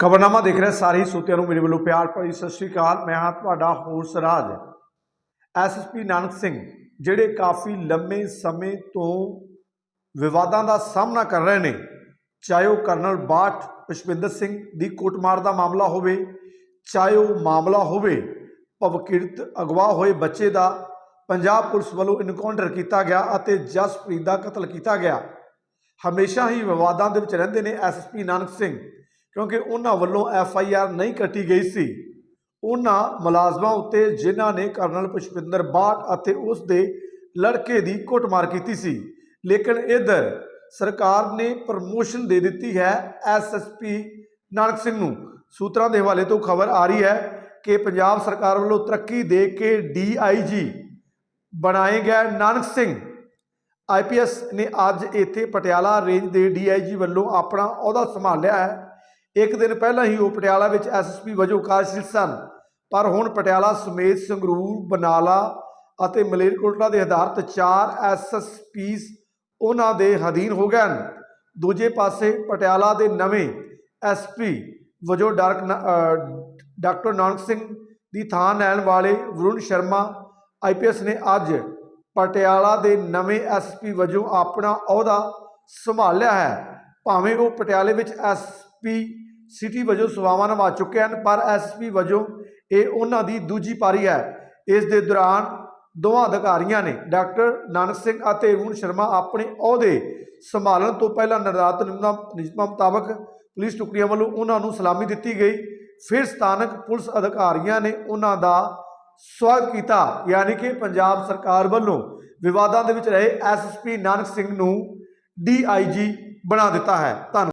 ਖਬਰਨਾਮਾ ਦੇਖ ਰਹੇ ਸਾਰੇ ਹੀ ਸਰੋਤਿਆਂ ਨੂੰ ਮੇਰੇ ਵੱਲੋਂ ਪਿਆਰ ਭਰੀ ਸਤਿ ਸ਼੍ਰੀ ਅਕਾਲ। ਮੈਂ ਹਾਂ ਤੁਹਾਡਾ ਹੋਰਸ ਰਾਜ। ਐਸਐਸਪੀ ਨਾਨਕ ਸਿੰਘ, ਜਿਹੜੇ ਕਾਫੀ ਲੰਮੇ ਸਮੇਂ ਤੋਂ ਵਿਵਾਦਾਂ ਦਾ ਸਾਹਮਣਾ ਕਰ ਰਹੇ ਨੇ, ਚਾਹੇ ਉਹ ਕਰਨਲ ਬਾਠ ਪੁਸ਼ਪਿੰਦਰ ਸਿੰਘ ਦੀ ਕੁੱਟਮਾਰ ਦਾ ਮਾਮਲਾ ਹੋਵੇ, ਚਾਹੇ ਉਹ ਮਾਮਲਾ ਹੋਵੇ, ਭਵਕਿਰਤ ਅਗਵਾ ਹੋਏ ਬੱਚੇ ਦਾ ਪੰਜਾਬ ਪੁਲਿਸ ਵੱਲੋਂ ਇਨਕਾਊਂਟਰ ਕੀਤਾ ਗਿਆ ਅਤੇ ਜਸਪ੍ਰੀਤ ਦਾ ਕਤਲ ਕੀਤਾ ਗਿਆ। ਹਮੇਸ਼ਾ ਹੀ ਵਿਵਾਦਾਂ ਦੇ ਵਿੱਚ ਰਹਿੰਦੇ ਨੇ ਐਸਐਸਪੀ ਨਾਨਕ ਸਿੰਘ। ਕਿਉਂਕਿ ਉਹਨਾਂ ਵੱਲੋਂ ਐਫ ਆਈ ਆਰ ਨਹੀਂ ਕੱਟੀ ਗਈ ਸੀ। ਉਹਨਾਂ ਮੁਲਾਜ਼ਮਾਂ ਉੱਤੇ ਜਿਨ੍ਹਾਂ ਨੇ ਕਰਨਲ ਪੁਸ਼ਪਿੰਦਰ ਬਾਟ ਅਤੇ ਉਸ ਦੇ ਲੜਕੇ ਦੀ ਕੁੱਟਮਾਰ ਕੀਤੀ ਸੀ। ਲੇਕਿਨ ਇਧਰ ਸਰਕਾਰ ਨੇ ਪ੍ਰਮੋਸ਼ਨ ਦੇ ਦਿੱਤੀ ਹੈ ਐਸਐਸਪੀ ਨਾਨਕ ਸਿੰਘ ਨੂੰ। ਸੂਤਰਾਂ ਦੇ ਹਵਾਲੇ ਤੋਂ ਖਬਰ ਆ ਰਹੀ ਹੈ ਕਿ ਪੰਜਾਬ ਸਰਕਾਰ ਵੱਲੋਂ ਤਰੱਕੀ ਦੇ ਕੇ ਡੀਆਈਜੀ ਬਣਾਏ ਗਏ ਨਾਨਕ ਸਿੰਘ। ਆਈਪੀਐਸ ਨੇ ਅੱਜ ਇੱਥੇ ਪਟਿਆਲਾ ਰੇਂਜ ਦੇ ਡੀਆਈਜੀ ਵੱਲੋਂ ਆਪਣਾ ਅਹੁਦਾ ਸੰਭਾਲਿਆ ਹੈ। ਇੱਕ ਦਿਨ ਪਹਿਲਾਂ ਹੀ ਉਹ ਪਟਿਆਲਾ ਵਿੱਚ ਐਸਐਸਪੀ ਵਜੋਂ ਕਾਰਜਸ਼ੀਲ ਸਨ। ਪਰ ਹੁਣ ਪਟਿਆਲਾ ਸਮੇਤ ਸੰਗਰੂਰ, ਬਨਾਲਾ ਅਤੇ ਮਲੇਰਕੋਟਲਾ ਦੇ ਆਧਾਰਿਤ ਚਾਰ ਐਸਐਸਪੀਸ ਉਹਨਾਂ ਦੇ ਅਧੀਨ ਹੋ ਗਏ ਹਨ। ਦੂਜੇ ਪਾਸੇ ਪਟਿਆਲਾ ਦੇ ਨਵੇਂ ਐਸਪੀ ਵਜੋਂ ਡਾਰਕ ਡਾਕਟਰ ਨਾਨਕ ਸਿੰਘ ਦੀ ਥਾਂ ਲੈਣ ਵਾਲੇ ਵਰੁਣ ਸ਼ਰਮਾ ਆਈਪੀਐਸ ਨੇ ਅੱਜ ਪਟਿਆਲਾ ਦੇ ਨਵੇਂ ਐਸਪੀ ਵਜੋਂ ਆਪਣਾ ਅਹੁਦਾ ਸੰਭਾਲਿਆ ਹੈ। ਭਾਵੇਂ ਉਹ ਪਟਿਆਲੇ ਵਿੱਚ ਐਸ ਐਸਪੀ ਸਿਟੀ ਵਜੋਂ ਸੇਵਾਵਾਂ ਨਿਭਾ ਚੁੱਕੇ ਹਨ, ਪਰ ਐਸਪੀ ਵਜੋਂ ਇਹ ਉਹਨਾਂ ਦੀ ਦੂਜੀ ਪਾਰੀ ਹੈ। ਇਸ ਦੇ ਦੌਰਾਨ ਦੋਵਾਂ ਅਧਿਕਾਰੀਆਂ ਨੇ ਡਾਕਟਰ ਨਾਨਕ ਸਿੰਘ ਅਤੇ ਅਰੁਣ ਸ਼ਰਮਾ ਆਪਣੇ ਅਹੁਦੇ ਸੰਭਾਲਣ ਤੋਂ ਪਹਿਲਾਂ ਨਿਰਧਾਰਤ ਨਿਯਮਾਂ ਨਿਯਮਾਂ ਮੁਤਾਬਕ ਪੁਲਿਸ ਟੁਕੜੀਆਂ ਵੱਲੋਂ ਉਹਨਾਂ ਨੂੰ ਸਲਾਮੀ ਦਿੱਤੀ ਗਈ। ਫਿਰ ਸਥਾਨਕ ਪੁਲਿਸ ਅਧਿਕਾਰੀਆਂ ਨੇ ਉਹਨਾਂ ਦਾ ਸਵਾਗਤ ਕੀਤਾ, ਯਾਨੀ ਕਿ ਪੰਜਾਬ ਸਰਕਾਰ ਵੱਲੋਂ ਵਿਵਾਦਾਂ ਦੇ ਵਿੱਚ ਰਹੇ ਐਸਐਸਪੀ ਨਾਨਕ ਸਿੰਘ ਨੂੰ ਡੀਆਈਜੀ ਬਣਾ ਦਿੱਤਾ ਹੈ। ਧੰਨਵਾਦ।